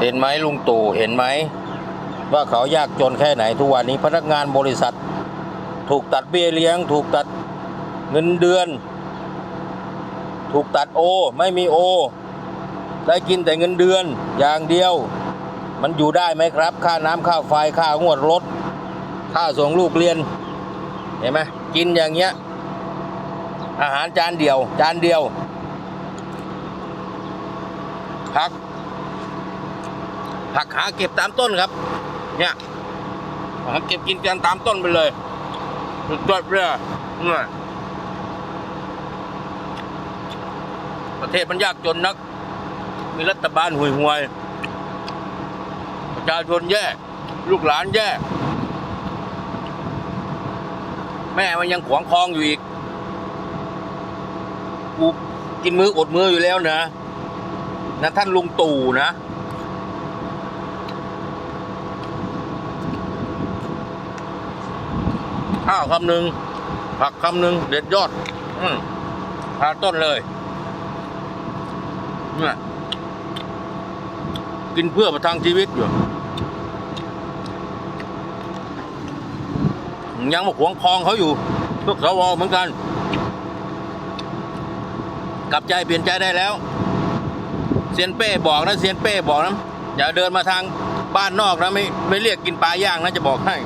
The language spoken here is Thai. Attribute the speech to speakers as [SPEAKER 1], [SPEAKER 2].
[SPEAKER 1] เห็นไหมลุงตู่เห็นไหม ว่าเขายากจนแค่ไหนทุกวันนี้พนักงานบริษัท ถูกตัดเบี้ยเลี้ยง ถูกตัดเงินเดือน ถูกตัดโอ ไม่มีโอ ได้กินแต่เงินเดือนอย่างเดียว มันอยู่ได้ไหมครับ ค่าน้ำค่าไฟค่างวดรถ ค่าส่งลูกเรียน เห็นไหมกินอย่างเงี้ย อาหารจานเดียว จานเดียวผัก ผักหาเก็บตามต้นครับ เนี่ยหาเก็บกินกันตามต้นไปเลยสุดยอดเลยเนี่ยประเทศมันยากจนนัก มีรัฐบาลห่วยห่วยๆประชาชนแย่ ลูกหลานแย่ แม่มันยังขวางคลองอยู่อีก กูกินมืออดมืออยู่แล้วนะนะท่านลุงตู่นะ ข้าวคำหนึ่งผักคำหนึ่งเด็ดยอด อืมทาต้นเลยเนี่ยกินเพื่อประทังชีวิตอยู่ยังมาขวงคลองเขาอยู่พวกสวเหมือนกัน กลับใจเปลี่ยนใจได้แล้วเซียนเป้บอกนะเซียนเป้บอกนะอย่าเดินมาทางบ้านนอกนะไม่ไม่เรียกกินปลาย่างนะจะบอกให้